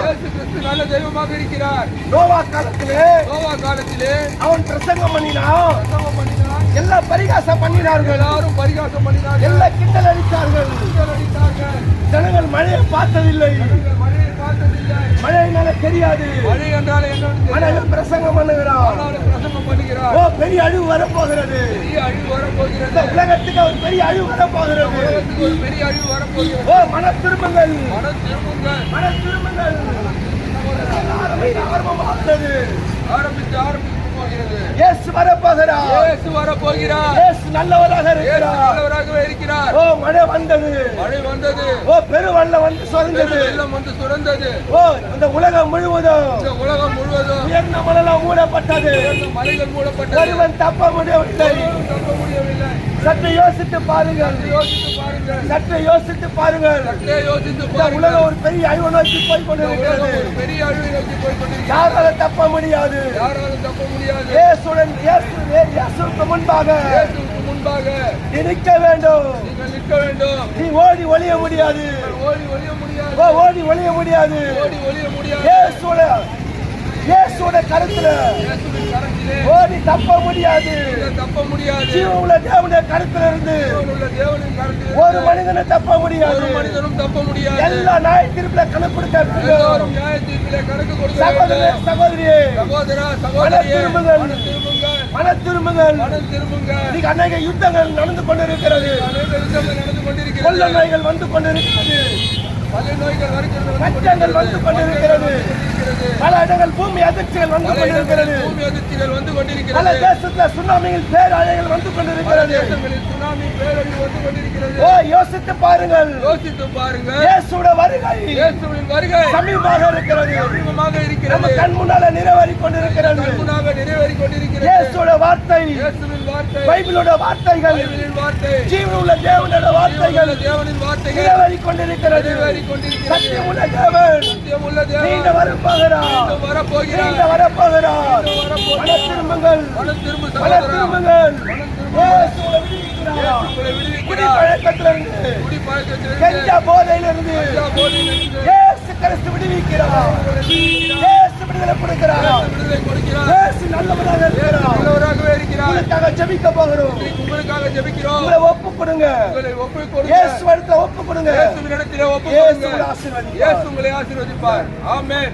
இயேசு கிறிஸ்து நல்ல தெய்வமாக இருக்கிறார். நோவா காலத்திலே நோவா காலத்திலே அவன் பிரசங்கம் பண்ணினான். பிரசங்கம் பண்ணினார் எல்லாம் பரிகாசம் பண்ணினார்கள். எல்லாரும் பரிகாசம் பண்ணினார்கள். எல்லாம் கிண்டல் அடித்தார்கள். கிண்டல் அடித்தார்கள். ஜனங்கள் மழையை பார்த்ததில்லை. தெரியாது. மழை என்றால் என்னன்னு பிரசங்கம் பண்ணுகிறான் பிரசங்கம் பண்ணுகிறார். ஓ பெரிய அழிவு வரப்போகிறது. பெரிய அழிவு வரப்போகிறது. உலகத்துக்கு ஒரு பெரிய அழிவு வரப்போகிறது. உலகத்துக்கு ஒரு பெரிய அழிவு வரப்போகிறது. ஓ மன திரும்பங்கள் மனம் திரும்புங்கள் மன திரும்பங்கள் ஆரம்பித்து ஆரம்பித்து போகிறது. இயேசு வரப்போகிறார். இயேசு வரப்போகிறார். நல்லவராக நல்லவராகவே இருக்கிறார். ஓ மழை வந்தது. மழை வந்தது. ஓ பெருவெள்ளம் வந்து சுரந்தது. வெள்ளம் வந்து சுரந்தது. ஓ இந்த உலகம் முழுவதும் இந்த உலகம் முழுவதும் உயர்ந்த மணலாம் மூடப்பட்டது. மலைகள் மூடப்பட்டது. ஒருவன் தப்ப முடியவில்லை. தப்ப முடியவில்லை. சற்று யோசித்து பாருங்கள். யோசித்து பாருங்கள். சற்று யோசித்து பாருங்கள். உலகம் ஒரு பெரிய அழிவு நோக்கி போய் கொண்டிருக்கிறது பெரிய அழிவை நோக்கி போய் கொண்டிருக்கிறது யாரால தப்ப முடியாது. யாராலும் தப்ப முடியாது. இயேசுடன் இயேசு இயேசுக்கு முன்பாக முன்பாக நீ நிற்க வேண்டும். நீங்கள் நிற்க வேண்டும். நீ ஓடி ஒளிய முடியாது. ஓடி ஒளிய முடியாது. ஓடி ஒளிய முடியாது. ஓடி ஒளிய முடியாது. இயேசுட கருத்துல. ஓடி தப்ப முடியாது. தப்ப முடியாது. ஜீவனுள்ள தேவனுடைய கருத்துல இருந்து ஒரு மனிதனை தப்ப முடியாது. ஒரு மனிதனும் தப்ப முடியாது. எல்லா திருப்பில கணக்கெடுக்க நியாய தீர்ப்பிலே கணக்கு கொடுக்க சகோதரே சகோதரியே சகோதரா சகோதரியே திரும்புங்கள். மனம் திரும்புங்கள். மன திரும்புங்கள். இன்னைக்கு அநேக யுத்தங்கள் நடந்து கொண்டிருக்கிறது. கொள்ள நோய்கள் வந்து கொண்டிருக்கிறது. பஞ்சங்கள் வந்து கொண்டிருக்கிறது. பல இடங்கள் பூமி அதிர்ச்சிகள் வந்து பல கொண்டிருக்கிறது. பூமி அதிர்ச்சிகள் வந்து பல கொண்டிருக்கிறது தேசத்துல சுனாமியில் பேரலைகள் வந்து பல கொண்டிருக்கிறது. சுனாமி பேரழிவு வந்து கொண்டிருக்கிறது. ஓ யோசித்து பாருங்கள். யோசித்து பாருங்க இயேசுட வருகை இயேசுவின் வருகை சமீபமாக இருக்கிறது. சமீபமாக நம்ம இருக்கிறது கண் முன்னால நிறைவேறி கொண்டிருக்கிறது. கண்முனாக நிறைவேறி கொண்டிருக்கிறது. இயேசுட வார்த்தை இயேசுவின் வார்த்தை. பைபிளோட வார்த்தைகள் பைபிளின் வார்த்தை. ஜீவனுள்ள தேவனோட வார்த்தைகள் தேவனின் வார்த்தைகள் நிறைவேறி கொண்டிருக்கிறது நிறைவேறி கொண்டிருக்கிறது சத்தியமுள்ள தேவன் சத்தியமுள்ள தேவன். நீண்ட வரப்போகிறார். மீண்டும் வரப்போகிறார். நீண்ட வரப்போகிறார். மீண்டும் மன வரப்போகிறார் திரும்புங்கள். மனம் திரும்பு மன சகோதரா. திரும்புங்கள். மனம் திரும்பு. இயேசுவை விடுவிக்கிறார். போதையிலிருந்து. இயேசு கிறிஸ்து இயேசு விடுதலை கொடுக்கிறார். இயேசு நல்லவராக இருக்கிறார். நல்லவராகவே இருக்கிறார். ஜெபிக்க போகிறோம் உங்களுக்காக ஜெபிக்கிறோம். உங்களை ஒப்பு கொடுங்க உங்களை ஒப்பு கொடுங்க இயேசு இடத்துல ஒப்பு கொடுங்க இடத்திலே ஒப்பு இயேசு கொடுங்க ஆசீர்வதிப்பார். இயேசு உங்களை ஆசீர்வதிப்பார். ஆமென்.